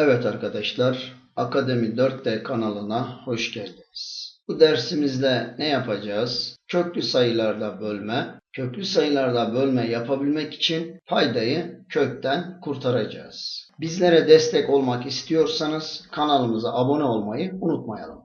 Evet arkadaşlar, Akademi 4D kanalına hoş geldiniz. Bu dersimizde ne yapacağız? Köklü sayılarda bölme. Köklü sayılarda bölme yapabilmek için paydayı kökten kurtaracağız. Bizlere destek olmak istiyorsanız kanalımıza abone olmayı unutmayalım.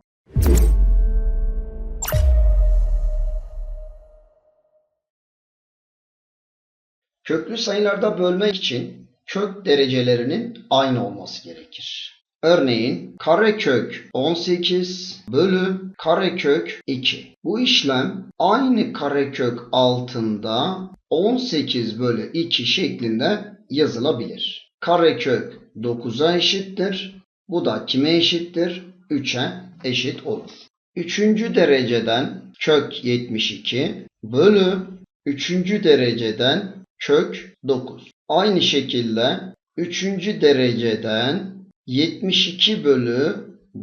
Köklü sayılarda bölmek için kök derecelerinin aynı olması gerekir. Örneğin karekök 18 bölü karekök 2. Bu işlem aynı karekök altında 18 bölü 2 şeklinde yazılabilir. Karekök 9'a eşittir. Bu da kime eşittir? 3'e eşit olur. Üçüncü dereceden kök 72 bölü üçüncü dereceden kök 9. Aynı şekilde üçüncü dereceden 72 bölü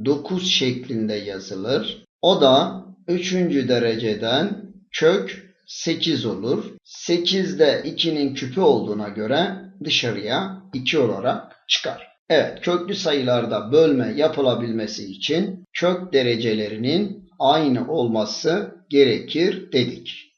9 şeklinde yazılır. O da üçüncü dereceden kök 8 olur. 8 de 2'nin küpü olduğuna göre dışarıya 2 olarak çıkar. Evet, köklü sayılarda bölme yapılabilmesi için kök derecelerinin aynı olması gerekir dedik.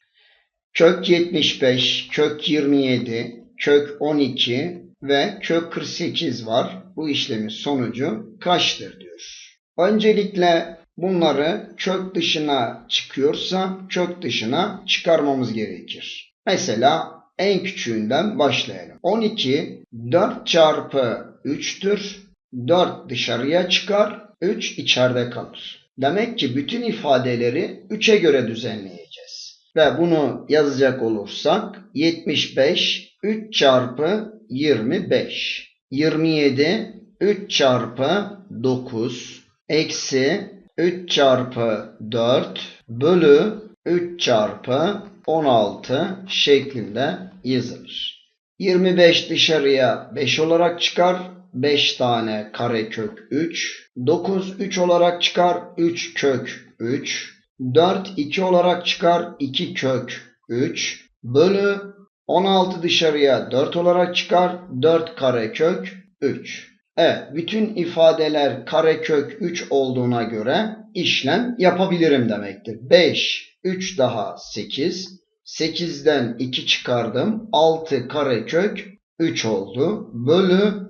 Kök 75, kök 27, kök 12 ve kök 48 var. Bu işlemin sonucu kaçtır diyor. Öncelikle bunları kök dışına çıkıyorsa kök dışına çıkarmamız gerekir. Mesela en küçüğünden başlayalım. 12 4 çarpı 3'tür. 4 dışarıya çıkar, 3 içeride kalır. Demek ki bütün ifadeleri 3'e göre düzenleyeceğiz. Ve bunu yazacak olursak 75 3 çarpı 25. 27 3 çarpı 9 eksi 3 çarpı 4 bölü 3 çarpı 16 şeklinde yazılır. 25 dışarıya 5 olarak çıkar. 5 tane karekök 3. 9 3 olarak çıkar. 3 kök 3. 4 2 olarak çıkar. 2 kök 3. Bölü 16 dışarıya 4 olarak çıkar. 4 karekök 3. Evet, bütün ifadeler karekök 3 olduğuna göre işlem yapabilirim demektir. 5, 3 daha 8. 8'den 2 çıkardım. 6 karekök 3 oldu. Bölü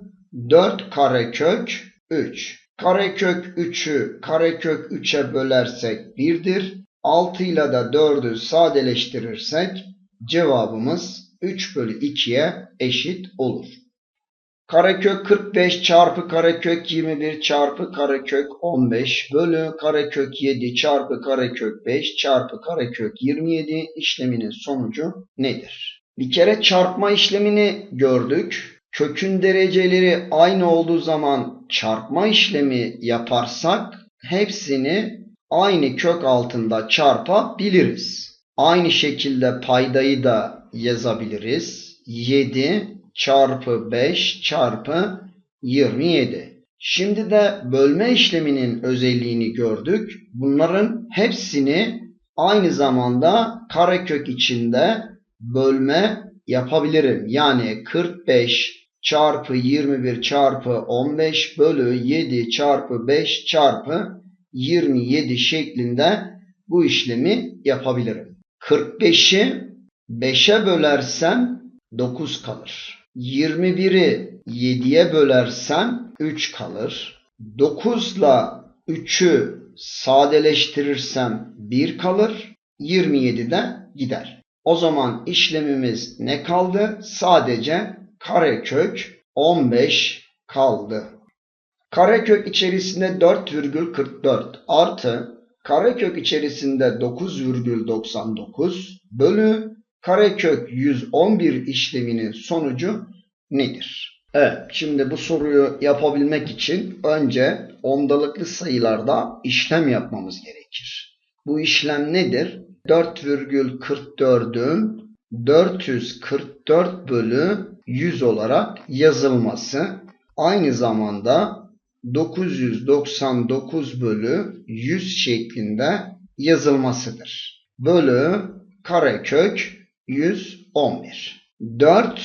4 karekök 3. Karekök 3'ü karekök 3'e bölersek 1'dir. 6 ile de 4'ü sadeleştirirsek cevabımız 3 bölü 2'ye eşit olur. Karekök 45 çarpı karekök 21 çarpı karekök 15 bölü karekök 7 çarpı karekök 5 çarpı karekök 27 işleminin sonucu nedir? Bir kere çarpma işlemini gördük. Kökün dereceleri aynı olduğu zaman çarpma işlemi yaparsak hepsini aynı kök altında çarpabiliriz. Aynı şekilde paydayı da yazabiliriz. 7 çarpı 5 çarpı 27. Şimdi de bölme işleminin özelliğini gördük. Bunların hepsini aynı zamanda karekök içinde bölme yapabilirim. Yani 45 çarpı 21 çarpı 15 bölü 7 çarpı 5 çarpı 27 şeklinde bu işlemi yapabilirim. 45'i 5'e bölersem 9 kalır. 21'i 7'ye bölersem 3 kalır. 9 ile 3'ü sadeleştirirsem 1 kalır. 27 de gider. O zaman işlemimiz ne kaldı? Sadece karekök 15 kaldı. Karekök içerisinde 4,44 artı karekök içerisinde 9,99 bölü karekök 111 işleminin sonucu nedir? Evet, şimdi bu soruyu yapabilmek için önce ondalıklı sayılarda işlem yapmamız gerekir. Bu işlem nedir? 4,44'ün 444 bölü 100 olarak yazılması aynı zamanda 999 bölü 100 şeklinde yazılmasıdır. Bölü karekök 111. 4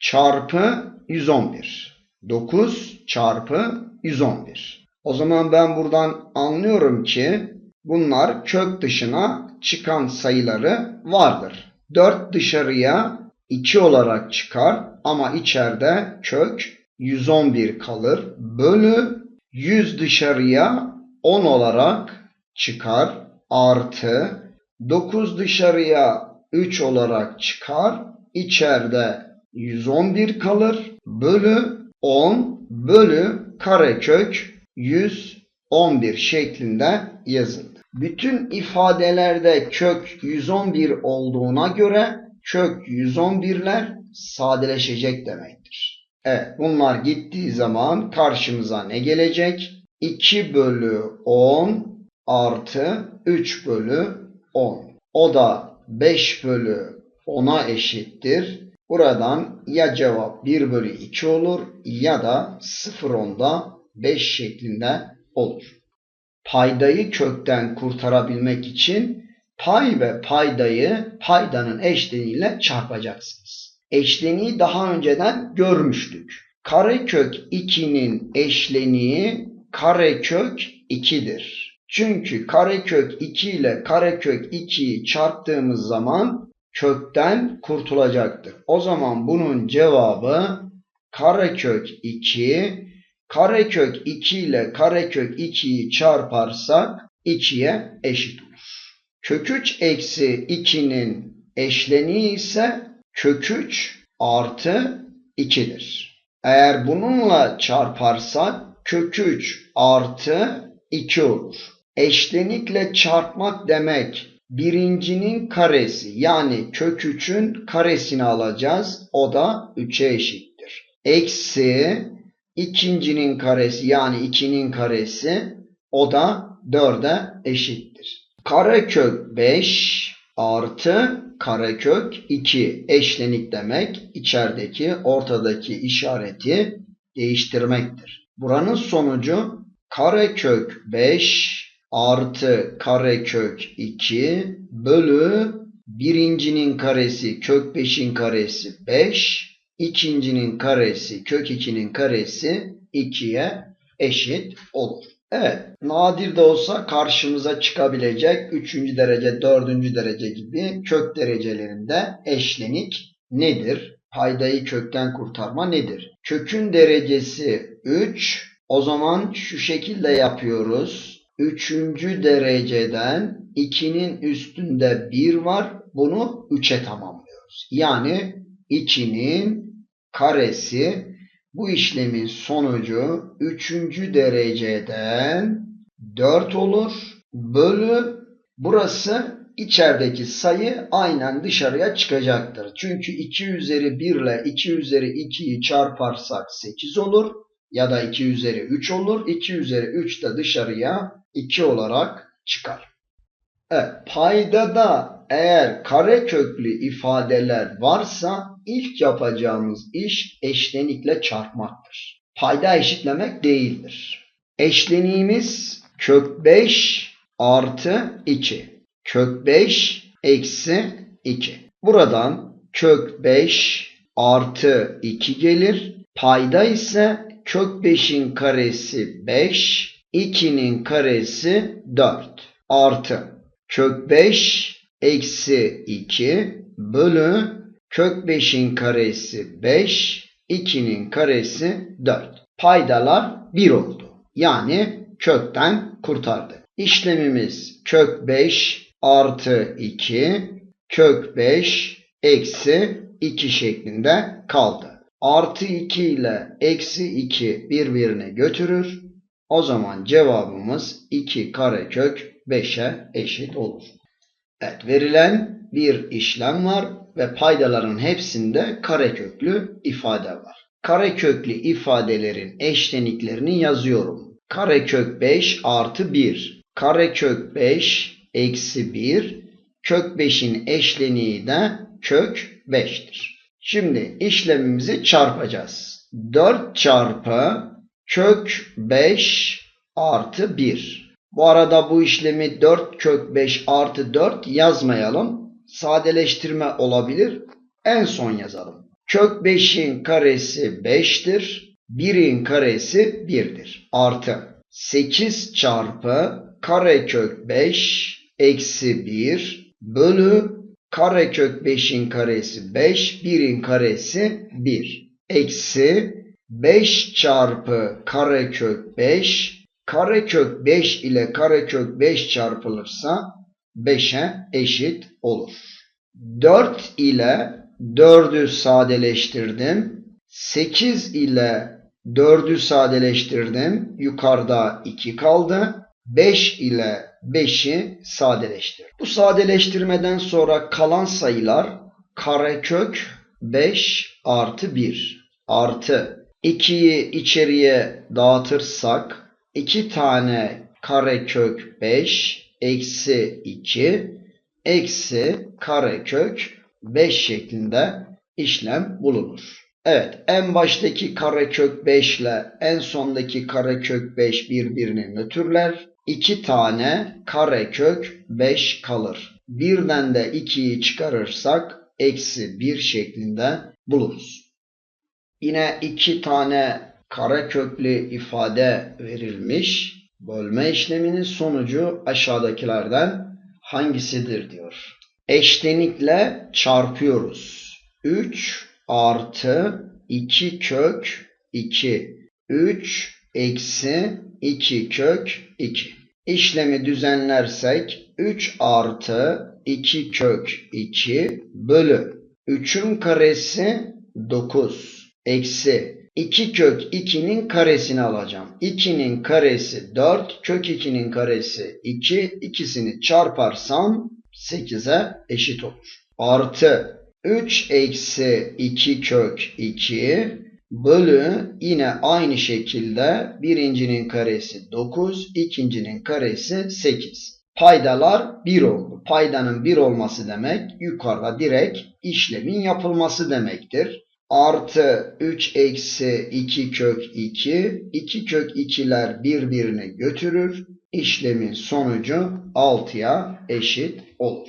çarpı 111. 9 çarpı 111. O zaman ben buradan anlıyorum ki bunlar kök dışına çıkan sayıları vardır. 4 dışarıya 2 olarak çıkar ama içeride kök 111 kalır. Bölü 100 dışarıya 10 olarak çıkar. Artı 9 dışarıya 3 olarak çıkar. İçeride 111 kalır. Bölü 10 bölü karekök 111 şeklinde yazıldı. Bütün ifadelerde kök 111 olduğuna göre kök 111'ler sadeleşecek demektir. Evet bunlar gittiği zaman karşımıza ne gelecek? 2 bölü 10 artı 3 bölü 10. O da 5 bölü 10'a eşittir. Buradan ya cevap 1 bölü 2 olur ya da 0 onda 5 şeklinde olur. Paydayı kökten kurtarabilmek için pay ve paydayı paydanın eşleniğiyle çarpacaksınız. Eşleniği daha önceden görmüştük. Karekök 2'nin eşleniği karekök 2'dir. Çünkü karekök 2 ile karekök 2'yi çarptığımız zaman kökten kurtulacaktır. O zaman bunun cevabı karekök 2 karekök 2 ile karekök 2'yi çarparsak 2'ye eşit olur. Kök 3 eksi 2'nin eşleniği ise kök 3 artı 2'dir. Eğer bununla çarparsak kök 3 artı 2 olur. Eşlenikle çarpmak demek birincinin karesi yani kök 3'ün karesini alacağız. O da 3'e eşittir. Eksi ikincinin karesi yani 2'nin karesi o da 4'e eşittir. Karekök 5 artı karekök 2 eşlenik demek içerideki ortadaki işareti değiştirmektir. Buranın sonucu karekök 5 artı karekök 2 bölü birincinin karesi kök 5'in karesi 5 ikincinin karesi kök 2'nin karesi 2'ye eşit olur. Evet, nadir de olsa karşımıza çıkabilecek 3. derece, 4. derece gibi kök derecelerinde eşlenik nedir? Paydayı kökten kurtarma nedir? Kökün derecesi 3. O zaman şu şekilde yapıyoruz. 3. dereceden 2'nin üstünde 1 var. Bunu 3'e tamamlıyoruz. Yani 2'nin karesi bu işlemin sonucu 3. dereceden 4 olur. Bölü burası içerideki sayı aynen dışarıya çıkacaktır. Çünkü 2 üzeri 1 ile 2 üzeri 2'yi çarparsak 8 olur. Ya da 2 üzeri 3 olur. 2 üzeri 3 de dışarıya 2 olarak çıkar. Evet, paydada eğer kare köklü ifadeler varsa ilk yapacağımız iş eşlenikle çarpmaktır. Payda eşitlemek değildir. Eşleniğimiz kök 5 artı 2. Kök 5 eksi 2. Buradan kök 5 artı 2 gelir. Payda ise kök 5'in karesi 5, 2'nin karesi 4 artı kök 5 eksi 2 bölü kök 5'in karesi 5, 2'nin karesi 4. Paydalar 1 oldu. Yani kökten kurtardı. İşlemimiz kök 5 artı 2 kök 5 eksi 2 şeklinde kaldı. Artı 2 ile eksi 2 birbirini götürür. O zaman cevabımız 2 karekök 5'e eşit olur. Evet verilen bir işlem var ve paydaların hepsinde kareköklü ifade var. Kareköklü ifadelerin eşleniklerini yazıyorum. Karekök 5 artı 1. Karekök 5 eksi 1. Kök 5'in eşleniği de kök 5'tir. Şimdi işlemimizi çarpacağız. 4 çarpı kök 5 artı 1. Bu arada bu işlemi 4 kök 5 artı 4 yazmayalım. Sadeleştirme olabilir. En son yazalım. Kök 5'in karesi 5'tir. 1'in karesi 1'dir. Artı 8 çarpı karekök 5 eksi 1 bölü karekök 5'in karesi 5, 1'in karesi 1. Eksi 5 çarpı karekök 5, karekök 5 ile karekök 5 çarpılırsa 5'e eşit olur. 4 ile 4'ü sadeleştirdim. 8 ile 4'ü sadeleştirdim. Yukarıda 2 kaldı. 5 ile 5'i sadeleştirdim. Bu sadeleştirmeden sonra kalan sayılar karekök 5 artı 1 artı 2'yi içeriye dağıtırsak 2 tane karekök 5 eksi 2 eksi karekök 5 şeklinde işlem bulunur. Evet en baştaki karekök 5 ile en sondaki karekök 5 birbirini nötrler. 2 tane karekök 5 kalır. Birden de 2'yi çıkarırsak eksi 1 şeklinde buluruz. Yine 2 tane kareköklü ifade verilmiş. Bölme işleminin sonucu aşağıdakilerden hangisidir diyor. Eşlenikle çarpıyoruz. 3 artı 2 kök 2. 3 eksi 2 kök 2. İşlemi düzenlersek 3 artı 2 kök 2 bölü 3'ün karesi 9 eksi 2 kök 2'nin karesini alacağım. 2'nin karesi 4, kök 2'nin karesi 2. İkisini çarparsam 8'e eşit olur. Artı 3 eksi 2 kök 2 bölü yine aynı şekilde birincinin karesi 9, ikincinin karesi 8. Paydalar 1 oldu. Paydanın 1 olması demek yukarıda direkt işlemin yapılması demektir. Artı 3 eksi 2 kök 2. 2 kök 2'ler birbirini götürür. İşlemin sonucu 6'ya eşit olur.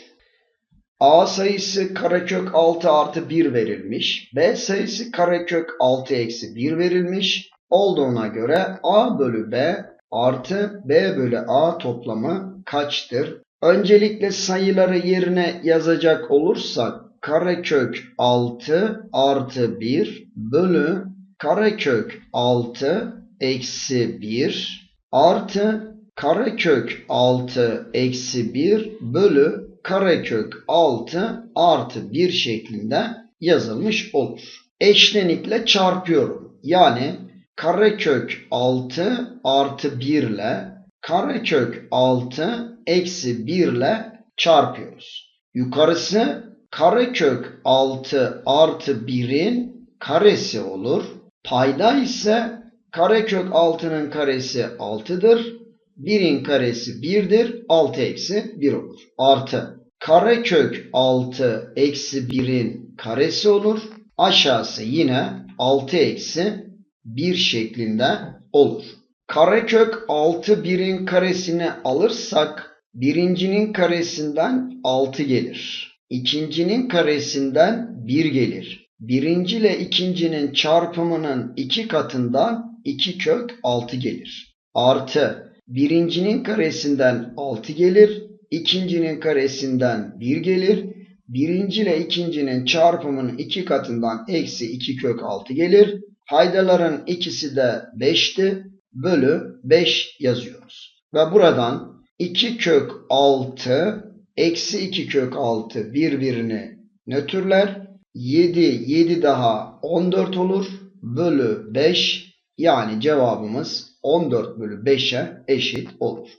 A sayısı karekök 6 artı 1 verilmiş. B sayısı karekök 6 eksi 1 verilmiş. Olduğuna göre A bölü B artı B bölü A toplamı kaçtır? Öncelikle sayıları yerine yazacak olursak karekök 6 artı 1 bölü karekök 6 eksi 1 artı karekök 6 eksi 1 bölü karekök 6 artı 1 şeklinde yazılmış olur. Eşlenikle çarpıyorum. Yani karekök 6 artı 1 ile karekök 6 eksi 1 ile çarpıyoruz. Yukarısı karekök 6 artı 1'in karesi olur. Payda ise karekök 6'nın karesi 6'dır. 1'in karesi 1'dir. 6 eksi 1 olur. Artı karekök 6 eksi 1'in karesi olur. Aşağısı yine 6 eksi 1 şeklinde olur. Karekök 6 1'in karesini alırsak birincinin karesinden 6 gelir. İkincinin karesinden 1 gelir. Birinci ile ikincinin çarpımının 2 katından 2 kök 6 gelir. Artı birincinin karesinden 6 gelir. İkincinin karesinden 1 gelir. Birinci ile ikincinin çarpımının 2 katından eksi 2 kök 6 gelir. Haydaların ikisi de 5'ti. Bölü 5 yazıyoruz. Ve buradan 2 kök 6 eksi 2 kök 6 birbirini nötrler. 7, 7 daha 14 olur. Bölü 5 yani cevabımız 14 bölü 5'e eşit olur.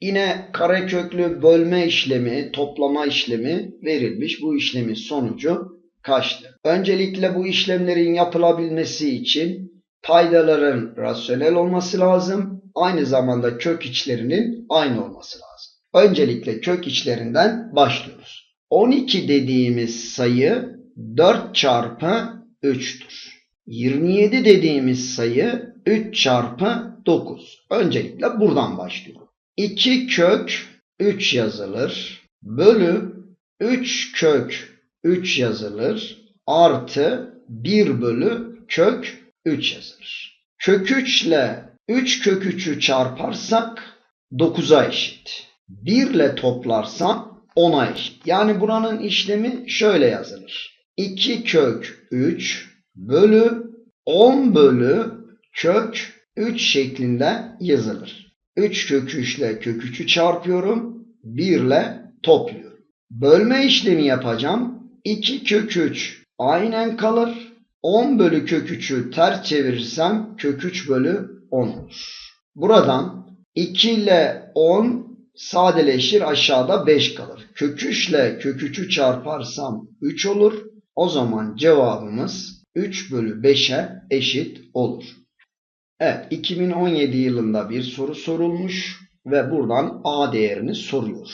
Yine kareköklü bölme işlemi, toplama işlemi verilmiş. Bu işlemin sonucu kaçtır? Öncelikle bu işlemlerin yapılabilmesi için paydaların rasyonel olması lazım. Aynı zamanda kök içlerinin aynı olması lazım. Öncelikle kök içlerinden başlıyoruz. 12 dediğimiz sayı 4 çarpı 3'tür. 27 dediğimiz sayı 3 çarpı 9. Öncelikle buradan başlıyorum. 2 kök 3 yazılır. Bölü 3 kök 3 yazılır. Artı 1 bölü kök 3 yazılır. Kök 3 ile 3 kök 3'ü çarparsak 9'a eşit. 1 ile toplarsam 10'a eşit. Yani buranın işlemi şöyle yazılır. 2 kök 3 bölü 10 bölü kök 3 şeklinde yazılır. 3 kök 3 ile kök 3'ü çarpıyorum. 1 ile topluyorum. Bölme işlemi yapacağım. 2 kök 3 aynen kalır. 10 bölü kök 3'ü ters çevirirsem kök 3 bölü 10 olur. Buradan 2 ile 10 sadeleşir aşağıda 5 kalır. Kök 3 ile kök 3'ü çarparsam 3 olur. O zaman cevabımız 3 bölü 5'e eşit olur. Evet 2017 yılında bir soru sorulmuş ve buradan A değerini soruyor.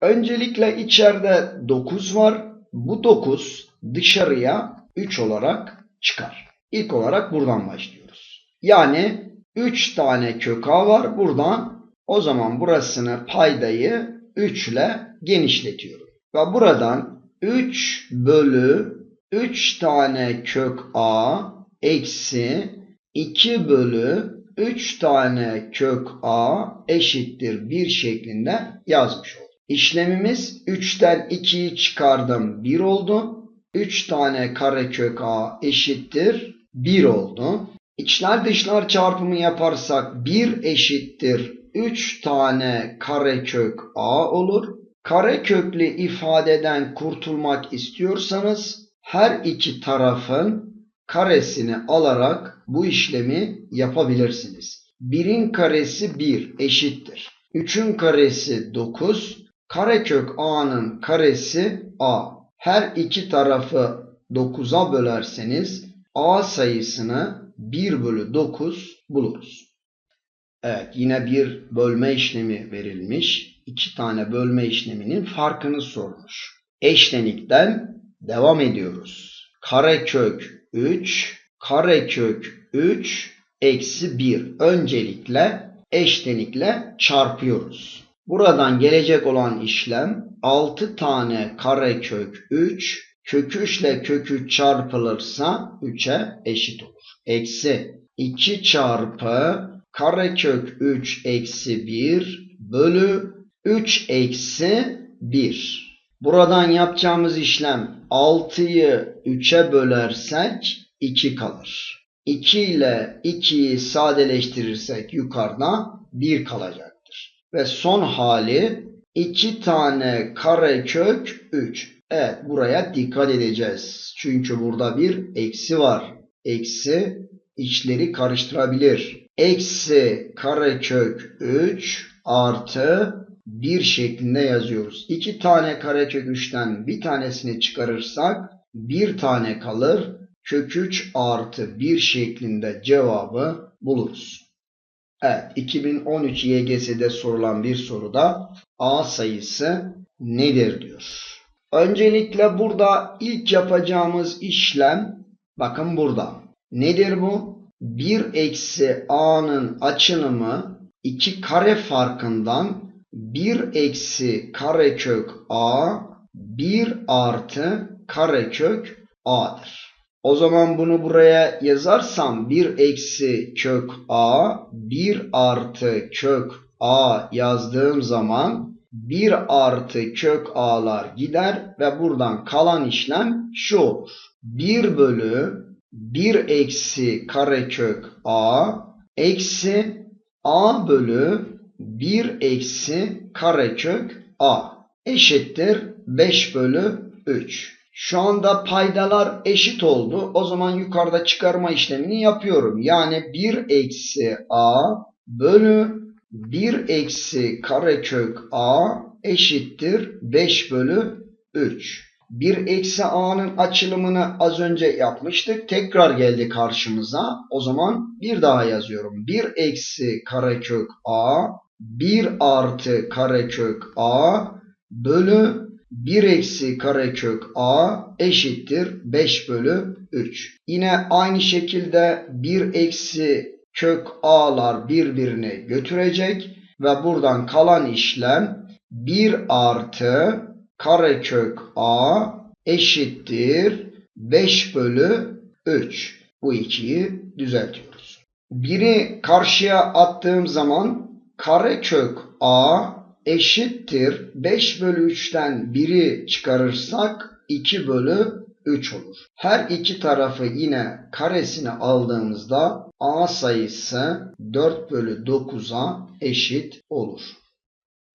Öncelikle içeride 9 var. Bu 9 dışarıya 3 olarak çıkar. İlk olarak buradan başlıyoruz. Yani 3 tane kök A var buradan. O zaman burasını paydayı 3 ile genişletiyorum. Ve buradan 3 bölü 3 tane kök A eksi 2 bölü 3 tane kök A eşittir 1 şeklinde yazmış oldum. İşlemimiz 3'ten 2'yi çıkardım 1 oldu. 3 tane karekök A eşittir 1 oldu. İçler dışlar çarpımı yaparsak 1 eşittir 3 tane karekök A olur. Kareköklü ifadeden kurtulmak istiyorsanız her iki tarafın karesini alarak bu işlemi yapabilirsiniz. 1'in karesi 1 eşittir. 3'ün karesi 9. Karekök A'nın karesi A. Her iki tarafı 9'a bölerseniz A sayısını 1 bölü 9 buluruz. Evet yine bir bölme işlemi verilmiş. İki tane bölme işleminin farkını sormuş. Eşlenikten devam ediyoruz. Karekök 3, karekök 3 eksi 1. Öncelikle eşlenikle çarpıyoruz. Buradan gelecek olan işlem 6 tane karekök 3 kök 3 ile kök 3 çarpılırsa 3'e eşit olur. Eksi 2 çarpı karekök 3 eksi 1 bölü 3 eksi 1. Buradan yapacağımız işlem 6'yı 3'e bölersek 2 kalır. 2 ile 2'yi sadeleştirirsek yukarıda 1 kalacaktır. Ve son hali 2 tane karekök 3. Evet buraya dikkat edeceğiz. Çünkü burada bir eksi var. Eksi içleri karıştırabilir. Eksi karekök 3 artı 1 şeklinde yazıyoruz. 2 tane karekök 3'ten bir tanesini çıkarırsak 1 tane kalır. Kök 3 artı 1 şeklinde cevabı buluruz. Evet 2013 YGS'de sorulan bir soruda A sayısı nedir diyor. Öncelikle burada ilk yapacağımız işlem bakın burada. Nedir bu? 1 eksi a'nın açılımı 2 kare farkından 1 eksi karekök a 1 artı karekök a'dır. O zaman bunu buraya yazarsam 1 eksi kök a 1 artı kök a yazdığım zaman 1 artı kök a'lar gider ve buradan kalan işlem şu olur. 1 bölü 1 eksi karekök a eksi a bölü 1 eksi karekök a eşittir 5 bölü 3. Şu anda paydalar eşit oldu. O zaman yukarıda çıkarma işlemini yapıyorum. Yani 1 eksi a bölü 1 eksi karekök a eşittir 5 bölü 3. 1 eksi a'nın açılımını az önce yapmıştık. Tekrar geldi karşımıza. O zaman bir daha yazıyorum. 1 eksi karekök a 1 artı karekök a bölü 1 eksi karekök a eşittir 5 bölü 3. Yine aynı şekilde 1 eksi kök a'lar birbirini götürecek ve buradan kalan işlem 1 artı karekök a eşittir 5 bölü 3. Bu ikiyi düzeltiyoruz. Biri karşıya attığım zaman karekök a eşittir 5 bölü 3'ten 1'i çıkarırsak 2 bölü 3 olur. Her iki tarafı yine karesini aldığımızda a sayısı 4 bölü 9'a eşit olur.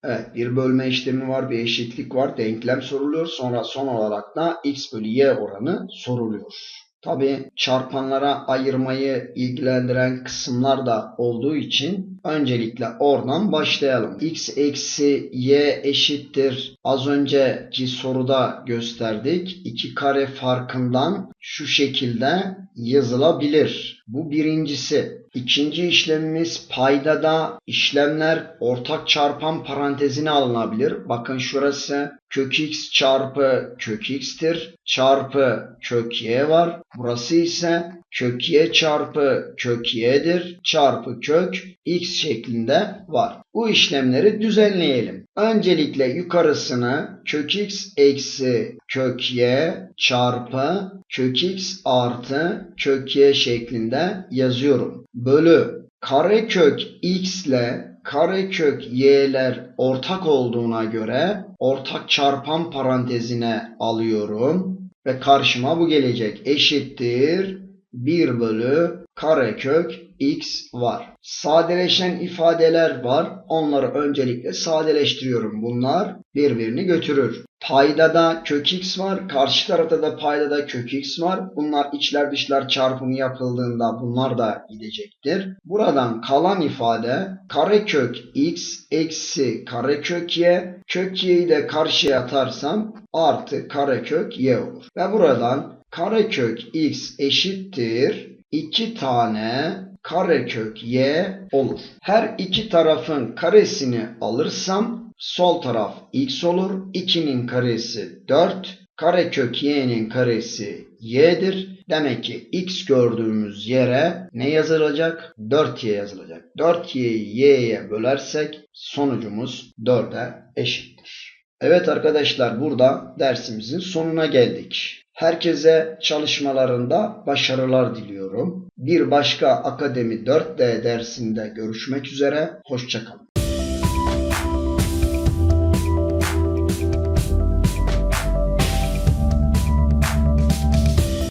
Evet bir bölme işlemi var, bir eşitlik var, denklem soruluyor. Sonra son olarak da x bölü y oranı soruluyor. Tabi çarpanlara ayırmayı ilgilendiren kısımlar da olduğu için öncelikle oradan başlayalım. x eksi y eşittir. Az önceki soruda gösterdik. 2 kare farkından şu şekilde yazılabilir. Bu birincisi. İkinci işlemimiz paydada işlemler ortak çarpan parantezine alınabilir. Bakın şurası kök x çarpı kök x'tir. Çarpı kök y var. Burası ise kök y çarpı kök y'dir. Çarpı kök x şeklinde var. Bu işlemleri düzenleyelim. Öncelikle yukarısını kök x eksi kök y çarpı kök x artı kök y şeklinde yazıyorum. Bölü karekök x ile karekök y'ler ortak olduğuna göre ortak çarpan parantezine alıyorum ve karşıma bu gelecek eşittir 1 bölü karekök x var. Sadeleşen ifadeler var. Onları öncelikle sadeleştiriyorum. Bunlar birbirini götürür. Paydada kök x var. Karşı tarafta da paydada kök x var. Bunlar içler dışlar çarpımı yapıldığında bunlar da gidecektir. Buradan kalan ifade karekök x eksi karekök y. Kök y'yi de karşıya atarsam artı karekök y olur. Ve buradan karekök x eşittir 2 tane karekök y olur. Her iki tarafın karesini alırsam sol taraf x olur. 2'nin karesi 4. Karekök y'nin karesi y'dir. Demek ki x gördüğümüz yere ne yazılacak? 4y yazılacak. 4y'yi y'ye bölersek sonucumuz 4'e eşittir. Evet arkadaşlar burada dersimizin sonuna geldik. Herkese çalışmalarında başarılar diliyorum. Bir başka Akademi 4D dersinde görüşmek üzere. Hoşçakalın.